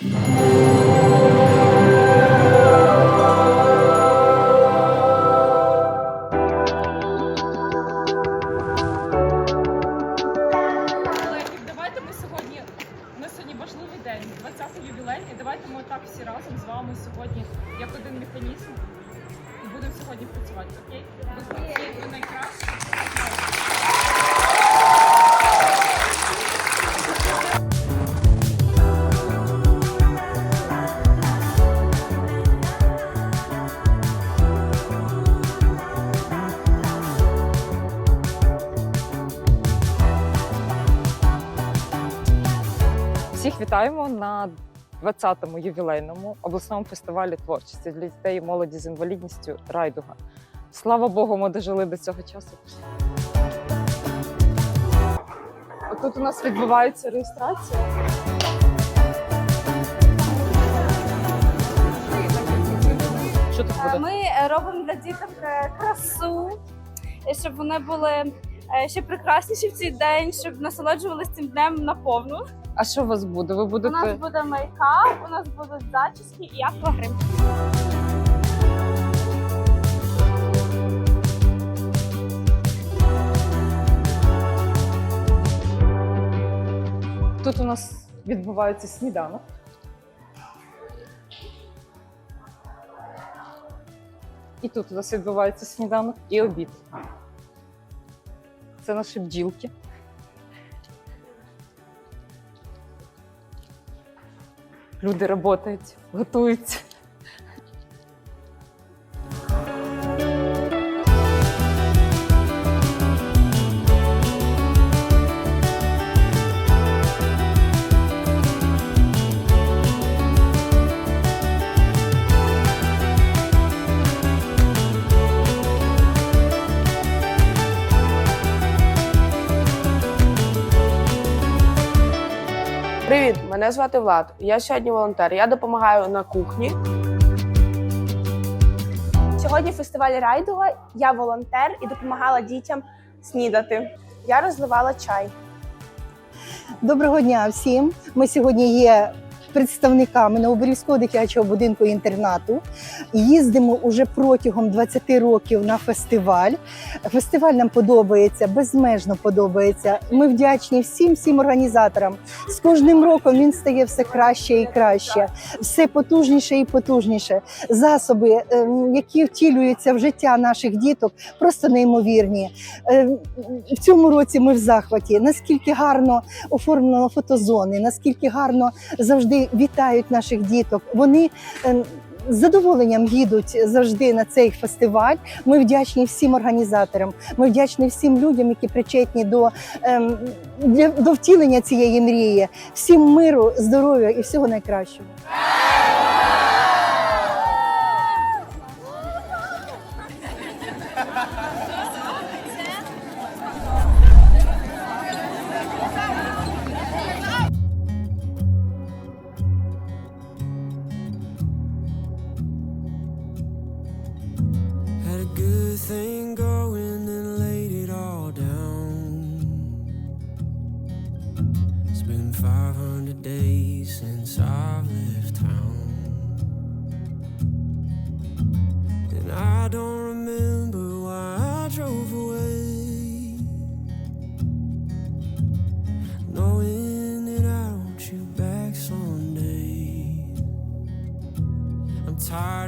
Сьогодні. Сьогодні важливий день, 20-й ювілейний. Давайте ми так всі разом з вами сьогодні, як один механізм, і будемо сьогодні працювати. Окей? Всіх вітаємо на 20-му ювілейному обласному фестивалі творчості для дітей і молоді з інвалідністю Райдуга. Слава Богу, ми дожили до цього часу. Тут у нас відбувається реєстрація. Що тут буде? Ми робимо для діток е, красу, щоб вони були ще прекрасніші в цей день, щоб насолоджувалися цим днем наповну. А що у вас буде? Ви У нас буде мейкап, у нас будуть зачіски і аквагрим. тут у нас відбувається сніданок. І тут у нас відбувається сніданок і обід. Це наші бджілки. Люди працюють, готуються. Мене звати Влад. Я сьогодні волонтер. Я допомагаю на кухні. Сьогодні фестиваль Райдуга. Я волонтер і допомагала дітям снідати. Я розливала чай. Доброго дня всім. Ми сьогодні є представниками Новоборівського дитячого будинку інтернату. Їздимо уже протягом 20 років на фестиваль. Фестиваль нам подобається, безмежно подобається. Ми вдячні всім всім організаторам. З кожним роком він стає все краще і краще, все потужніше і потужніше. Засоби, ем, які втілюються в життя наших діток, просто неймовірні. Е, В цьому році ми в захваті. Наскільки гарно оформлено фотозони, наскільки гарно завжди вітають наших діток. Вони ем, з задоволенням їдуть завжди на цей фестиваль. Ми вдячні всім організаторам. Ми вдячні всім людям, які причетні до, ем, для, до втілення цієї мрії. Всім миру, здоров'я і всього найкращого.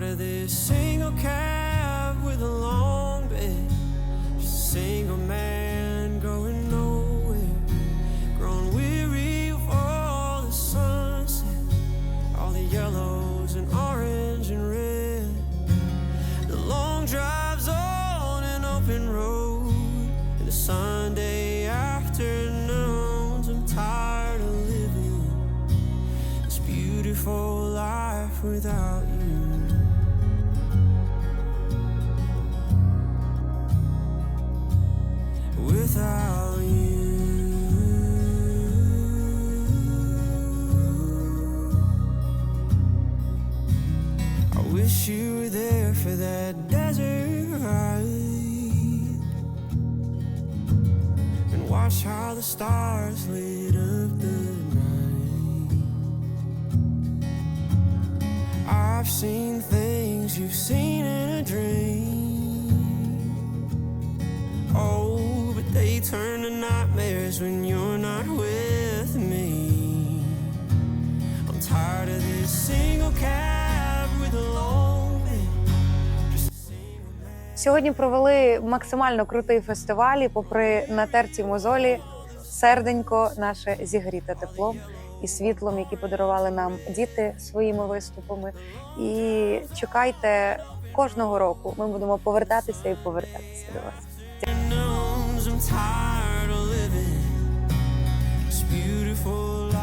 Of this single cab with a long bed. Just a single man going nowhere. Grown weary of all the sunset, all the yellows and orange and red. The long drives on an open road, and the Sunday afternoons. I'm tired of living this beautiful life without I've seen things you've seen Сьогодні провели максимально крутий фестиваль, і попри натерті мозолі, серденько наше зігріте теплом і світлом, які подарували нам діти своїми виступами. І чекайте кожного року. Ми будемо повертатися і повертатися до вас. beautiful life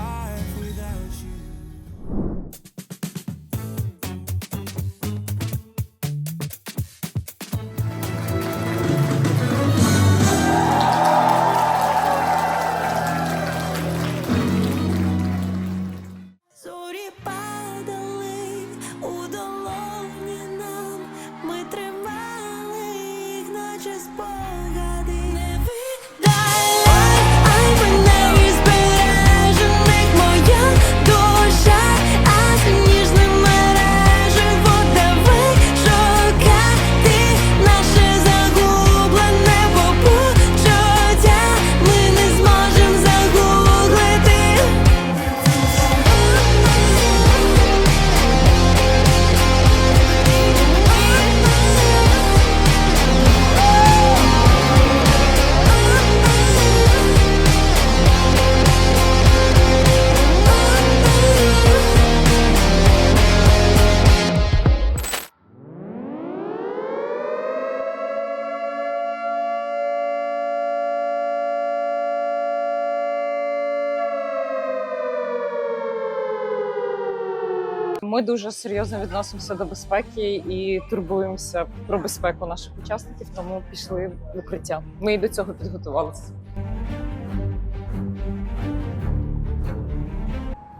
Ми дуже серйозно відносимося до безпеки і турбуємося про безпеку наших учасників, тому пішли в укриття. Ми і до цього підготувалися.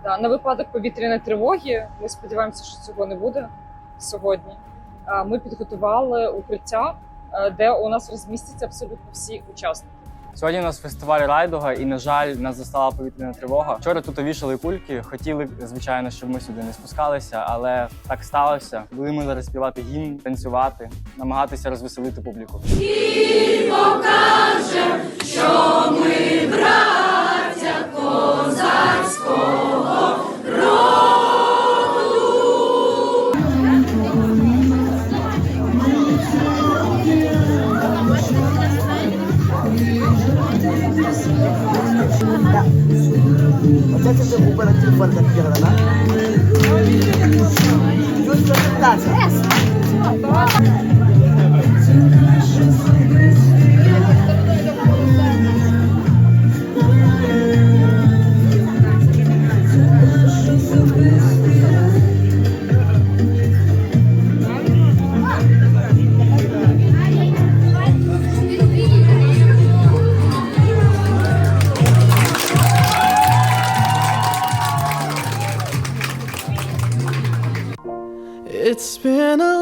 Да, на випадок повітряної тривоги ми сподіваємося, що цього не буде сьогодні. Ми підготували укриття, е, де у нас розмістяться абсолютно всі учасники. Сьогодні у нас фестиваль райдуга, і на жаль, нас застала повітряна тривога. Вчора тут вішали кульки. Хотіли, звичайно, щоб ми сюди не спускалися, але так сталося. Будемо зараз співати гімн, танцювати, намагатися розвеселити публіку. Acha que se ocupen aquí fuerte aquí, ¿verdad? Yo estoy en casa. Yes.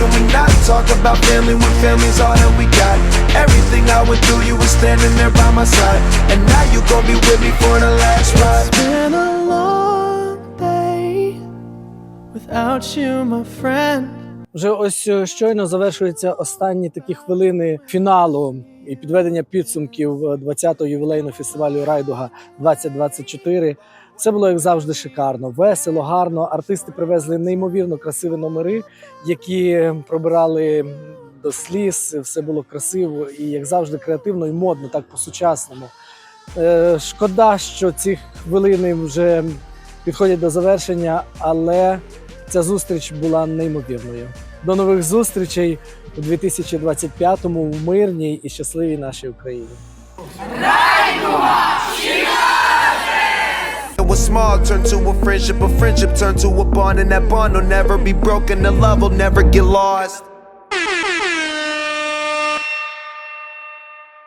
Can we not talk about family when family's all that we got? Everything I went through, you were standing there by my side. And now you gon' be with me for the last ride. It's been a long day without you, my friend. Вже ось е, щойно завершуються останні такі хвилини фіналу і підведення підсумків е, 20-го ювілейного фестивалю Райдуга 2024. Це було як завжди шикарно, весело, гарно. Артисти привезли неймовірно красиві номери, які пробирали до сліз, все було красиво і, як завжди, креативно і модно, так по-сучасному. Е, Шкода, що ці хвилини вже підходять до завершення, але ця зустріч була неймовірною. До нових зустрічей у 2025-му в мирній і щасливій нашій Україні. Was small turn to a friendship, a friendship turn to a bond, and that bond will never be broken. The love will never get lost.